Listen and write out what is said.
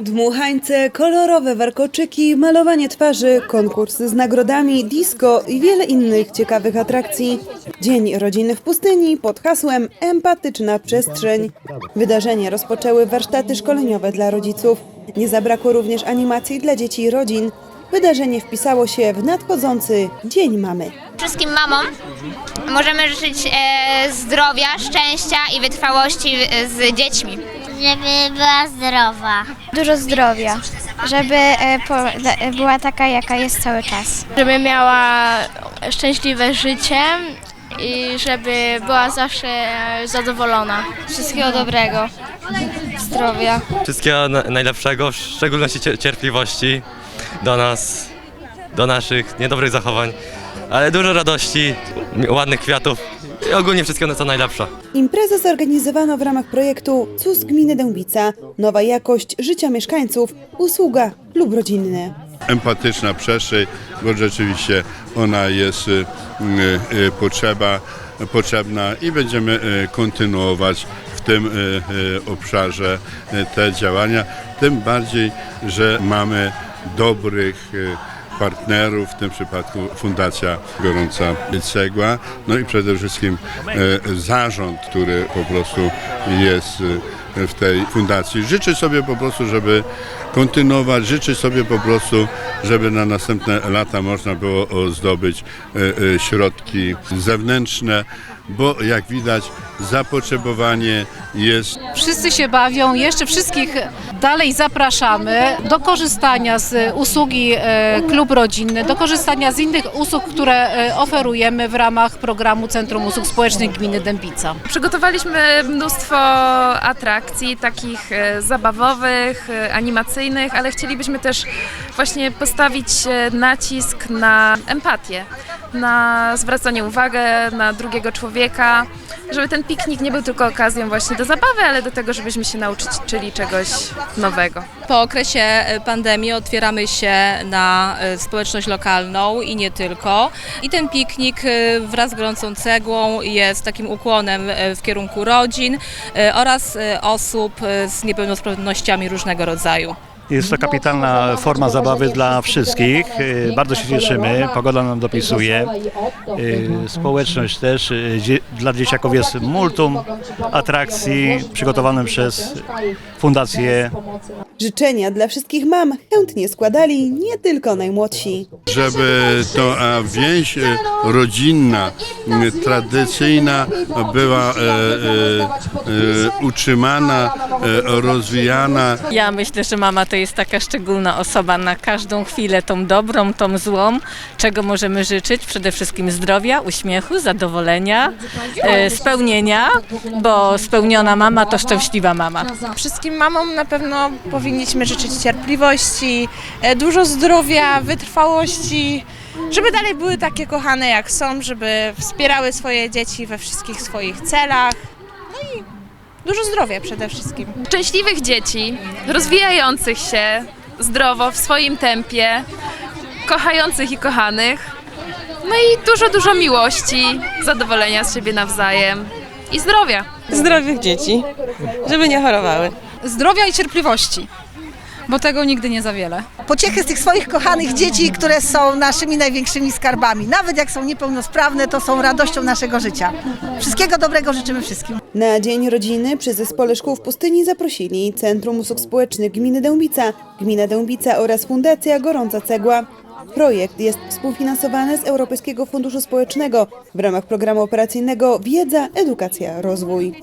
Dmuchańce, kolorowe warkoczyki, malowanie twarzy, konkursy z nagrodami, disco i wiele innych ciekawych atrakcji. Dzień Rodziny w Pustyni pod hasłem Empatyczna Przestrzeń. Wydarzenie rozpoczęły warsztaty szkoleniowe dla rodziców. Nie zabrakło również animacji dla dzieci i rodzin. Wydarzenie wpisało się w nadchodzący Dzień Mamy. Wszystkim mamom możemy życzyć e, zdrowia, szczęścia i wytrwałości z dziećmi. Żeby była zdrowa. dużo zdrowia, żeby e, po, da- była taka, jaka jest cały czas. żeby miała szczęśliwe życie i żeby była zawsze e, zadowolona. Wszystkiego dobrego, zdrowia. Wszystkiego na- najlepszego, w szczególności cier- cierpliwości do nas, do naszych niedobrych zachowań, ale dużo radości, ładnych kwiatów i ogólnie wszystkiego co najlepsze. Imprezę zorganizowano w ramach projektu CUS Gminy Dębica. Nowa jakość życia mieszkańców, usługa lub rodzinny. empatyczna przestrzeń, bo rzeczywiście ona jest y, y, y, potrzeba, potrzebna i będziemy y, kontynuować w tym y, y, obszarze y, te działania. Tym bardziej, że mamy dobrych y, partnerów, w tym przypadku Fundacja Gorąca Cegła, no i przede wszystkim e, zarząd, który po prostu jest e, w tej fundacji. Życzę sobie po prostu, żeby kontynuować, życzę sobie po prostu, żeby na następne lata można było zdobyć e, środki zewnętrzne, bo jak widać zapotrzebowanie jest Wszyscy się bawią, jeszcze wszystkich dalej zapraszamy do korzystania z usługi e, Klub Rodzinny, do korzystania z innych usług, które e, oferujemy w ramach programu Centrum Usług Społecznych Gminy Dębica. Przygotowaliśmy mnóstwo atrakcji, takich e, zabawowych, animacyjnych, ale chcielibyśmy też właśnie postawić nacisk na empatię, na zwracanie uwagi na drugiego człowieka, żeby ten piknik nie był tylko okazją właśnie do zabawy, ale do tego, żebyśmy się nauczyli czegoś nowego. Po okresie e, pandemii otwieramy się na e, społeczność lokalną i nie tylko. I ten piknik e, wraz z gorącą cegłą jest takim ukłonem w kierunku rodzin oraz osób z niepełnosprawnościami różnego rodzaju. Jest to kapitalna forma zabawy dla wszystkich. Y, Bardzo się cieszymy, pogoda nam dopisuje. Y, Społeczność też. y, Dla dzieciaków jest multum atrakcji przygotowanych przez Fundację Życzenia dla wszystkich mam chętnie składali nie tylko najmłodsi. żeby ta więź e, rodzinna, tradycyjna była e, e, e, utrzymana, e, rozwijana. Ja myślę, że mama to jest taka szczególna osoba na każdą chwilę, tą dobrą, tą złą. Czego możemy życzyć? Przede wszystkim zdrowia, uśmiechu, zadowolenia, e, spełnienia, bo spełniona mama to szczęśliwa mama. Wszystkim mamom na pewno powinniśmy życzyć cierpliwości, e, dużo zdrowia, wytrwałości, żeby dalej były takie kochane jak są, żeby wspierały swoje dzieci we wszystkich swoich celach. No i dużo zdrowia przede wszystkim. Szczęśliwych dzieci, rozwijających się zdrowo w swoim tempie, kochających i kochanych. No i dużo, dużo miłości, zadowolenia z siebie nawzajem i zdrowia. Zdrowych dzieci, żeby nie chorowały. Zdrowia i cierpliwości, bo tego nigdy nie za wiele. pociechy z tych swoich kochanych dzieci, które są naszymi największymi skarbami. Nawet jak są niepełnosprawne, to są radością naszego życia. Wszystkiego dobrego życzymy wszystkim. Na Dzień Rodziny przy Zespole Szkół w Pustyni zaprosili Centrum Usług Społecznych Gminy Dębica, Gmina Dębica oraz Fundacja Gorąca Cegła. Projekt jest współfinansowany z Europejskiego Funduszu Społecznego w ramach programu operacyjnego Wiedza, Edukacja, Rozwój.